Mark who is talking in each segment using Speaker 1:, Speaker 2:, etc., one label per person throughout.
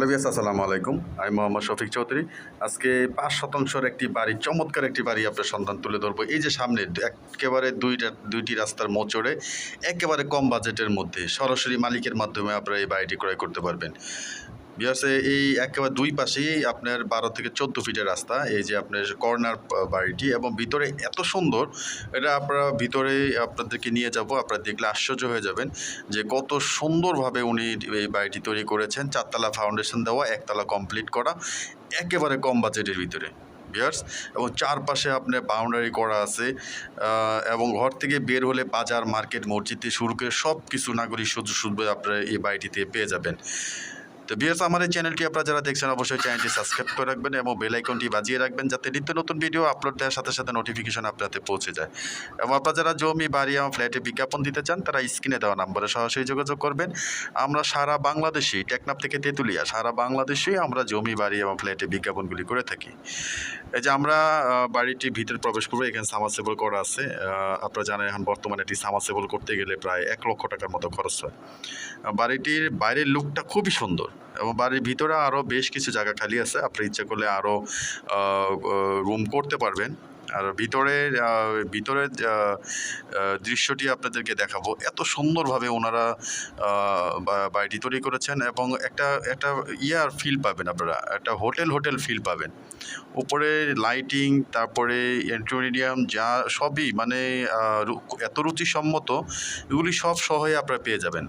Speaker 1: Hello বিয়াস আসসালামু আলাইকুম। আমি মোহাম্মদ শফিক চৌধুরী। আজকে পাঁচ শতাংশের একটি বাড়ি, চমৎকার একটি বাড়ি আপনার সন্ধান তুলে ধরবো। এই যে সামনে একেবারে দুইটা, দুইটি রাস্তার মোচড়ে, একেবারে কম বাজেটের মধ্যে সরাসরি মালিকের মাধ্যমে আপনারা এই বাড়িটি ক্রয় করতে পারবেন। বিয়াসে এই একেবারে দুই পাশেই আপনার বারো থেকে চোদ্দ ফিটের রাস্তা, এই যে আপনার কর্নার বাড়িটি এবং ভিতরে এত সুন্দর, এটা আপনারা ভিতরে আপনাদেরকে নিয়ে যাব, আপনারা দেখলে আশ্চর্য হয়ে যাবেন যে কত সুন্দরভাবে উনি এই বাড়িটি তৈরি করেছেন। চারতলা ফাউন্ডেশন দেওয়া, একতলা কমপ্লিট করা, একেবারে কম বাজেটের ভিতরে। বিয়ার্স, এবং চারপাশে আপনার বাউন্ডারি করা আছে এবং ঘর থেকে বের হলে বাজার, মার্কেট, মসজিদ থেকে শুরু করে সব কিছু নাগরিক সুযোগ সুবিধা আপনারা এই বাড়িটিতে পেয়ে যাবেন। তো বিয়ার্স আমার এই চ্যানেলটি আপনারা যারা দেখছেন, অবশ্যই চ্যানেলটি সাবস্ক্রাইব করে রাখবেন এবং বেল আইকনটি বাজিয়ে রাখবেন যাতে নিত্য নতুন ভিডিও আপলোড দেওয়ার সাথে সাথে নোটিফিকেশন আপনাদের পৌঁছে যায়। এবং আপনারা যারা জমি, বাড়ি এবং ফ্ল্যাটে বিজ্ঞাপন দিতে চান, তারা স্ক্রিনে দেওয়া নাম্বারে সরাসরি যোগাযোগ করবেন। আমরা সারা বাংলাদেশেই টেকনাপ থেকে তেঁতুলিয়া, সারা বাংলাদেশেই আমরা জমি, বাড়ি এবং ফ্ল্যাটে বিজ্ঞাপনগুলি করে থাকি। এই যে আমরা বাড়িটি বাড়িটির ভিতরে প্রবেশ করব, এখানে সামারসেবল করা আছে। আপনারা জানেন এখন বর্তমানে এটি সামারসেবল করতে গেলে প্রায় এক লক্ষ টাকার মতো খরচ হয়। বাড়িটির বাইরের লুকটা খুবই সুন্দর এবং বাড়ির ভিতরে আরও বেশ কিছু জায়গা খালি আছে। আপনি ইচ্ছা করলে আরও রুম করতে পারবেন। আর ভিতরের আহ, ভিতরের দৃশ্যটি আপনাদেরকে দেখাবো। এত সুন্দরভাবে ওনারা বাড়িটি তৈরি করেছেন এবং একটা একটা ইয়ার ফিল পাবেন আপনারা। একটা হোটেল হোটেল ফিল পাবেন। উপরে লাইটিং তারপরে এন্টোরিয়াম যা সবই মানে এত রুচিসম্মত এগুলি সব সহই আপনারা পেয়ে যাবেন।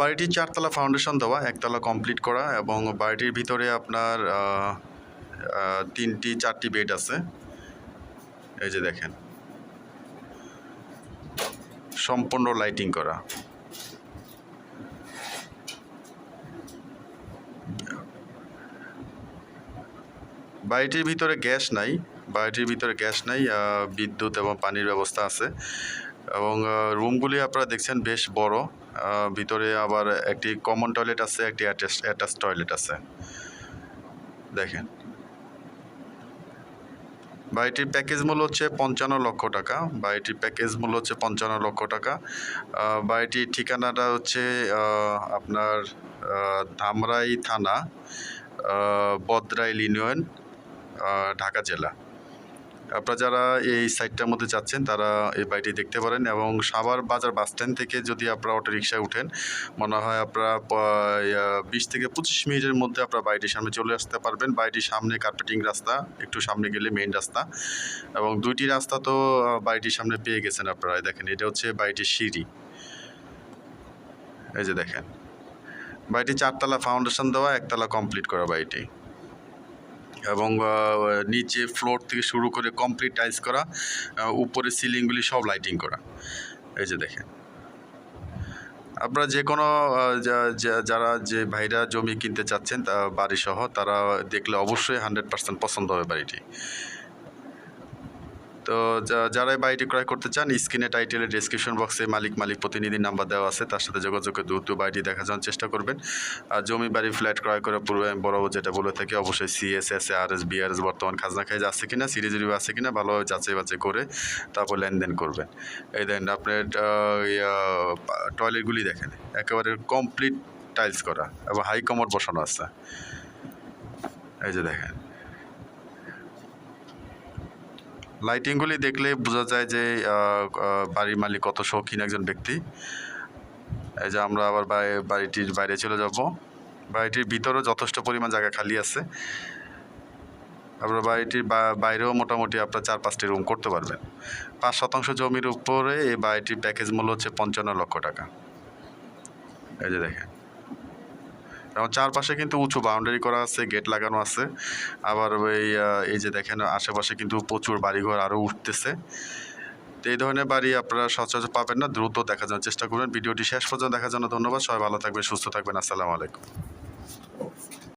Speaker 1: বাড়িটির চারতলা ফাউন্ডেশন দেওয়া একতলা কমপ্লিট করা এবং বাড়িটির ভিতরে আপনার তিনটি, চারটি বেড আছে। এই যে দেখেন। সম্পূর্ণ লাইটিং করা। বাড়িটির ভিতরে গ্যাস নাই। বাড়িটির ভিতরে গ্যাস নাই বিদ্যুৎ এবং পানির ব্যবস্থা আছে। এবং রুমগুলি আপনারা দেখছেন বেশ বড়। ভিতরে আবার একটি কমন টয়লেট আছে, একটি অ্যাটাচ টয়লেট আছে। দেখেন। বাড়িটির প্যাকেজ মূল্য হচ্ছে পঞ্চান্ন লক্ষ টাকা, বাড়িটির প্যাকেজ মূল্য হচ্ছে পঞ্চান্ন লক্ষ টাকা। বাড়িটির ঠিকানাটা হচ্ছে আপনার ধামরাই থানা বদরাইল ইউনিয়ন ঢাকা জেলা। আপনারা যারা এই সাইটটার মধ্যে যাচ্ছেন, তারা এই বাড়িটি দেখতে পারেন এবং সাভার বাজার বাস স্ট্যান্ড থেকে যদি আপনারা অটো রিক্সায় উঠেন, মনে হয় আপনারা বিশ থেকে পঁচিশ মিনিটের মধ্যে আপনারা বাড়িটির সামনে চলে আসতে পারবেন। বাড়িটির সামনে কার্পেটিং রাস্তা, একটু সামনে গেলে মেইন রাস্তা এবং দুইটি রাস্তা তো বাড়িটির সামনে পেয়ে গেছেন আপনারা। দেখেন, এটা হচ্ছে বাড়িটির সিঁড়ি। এই যে দেখেন, বাড়িটি চারতলা ফাউন্ডেশন দেওয়া, একতলা কমপ্লিট করা বাড়িটি। এবং নিচে ফ্লোর থেকে শুরু করে কমপ্লিট টাইলস করা উপরে সিলিংগুলি সব লাইটিং করা। এই যে দেখেন। আপনারা যে কোনো যারা যে ভাইরা জমি কিনতে চাচ্ছেন বাড়ি সহ তারা দেখলে অবশ্যই হান্ড্রেড পার্সেন্ট পছন্দ হবে বাড়িটি। তো যারা বাড়িটি ক্রয় করতে চান, স্ক্রিনে টাইটেলের ডিসক্রিপশন বক্সে মালিক মালিক প্রতিনিধি নাম্বার দেওয়া আছে, তার সাথে যোগাযোগ দ্রুত বাড়িটি দেখা যাওয়ার চেষ্টা করবেন। আর জমি, বাড়ি ফ্ল্যাট ক্রয় করার পূর্বে আমি বরাবর যেটা বলে থাকি, অবশ্যই সিএসএস আর এস বিআরএস বর্তমান খাজনা খাইজ আছে কিনা, সিরিজ রিভিউ আছে কিনা ভালোভাবে যাচাই বাছাই করে তারপর লেনদেন করবেন। এই দেন আপনার টয়লেটগুলি দেখেন, একেবারে কমপ্লিট টাইলস করা এবং হাই কমোড বসানো আছে। এই যে দেখেন। লাইটিংগুলি দেখলে বোঝা যায় যে বাড়ির মালিক কত শৌখিন একজন ব্যক্তি। এই যে আমরা আবার বাড়িটির বাইরে চলে যাব। বাড়িটির ভিতরেও যথেষ্ট পরিমাণ জায়গা খালি আছে। আপনার বাড়িটির বাইরেও মোটামুটি আপনার চার পাঁচটি রুম করতে পারবেন। পাঁচ শতাংশ জমির উপরে এই বাড়িটির প্যাকেজ মূল্য হচ্ছে পঞ্চান্ন লক্ষ টাকা। এই যে দেখেন। এবং চারপাশে কিন্তু উঁচু বাউন্ডারি করা আছে গেট লাগানো আছে। আবার ওই এই যে দেখেন, আশেপাশে কিন্তু প্রচুর বাড়িঘর আরও উঠতেছে। তো এই ধরনের বাড়ি আপনারা সচরাচর পাবেন না, দ্রুত দেখার জন্য চেষ্টা করবেন। ভিডিওটি শেষ পর্যন্ত দেখার জন্য ধন্যবাদ। সবাই ভালো থাকবেন, সুস্থ থাকবেন। আসসালামু আলাইকুম।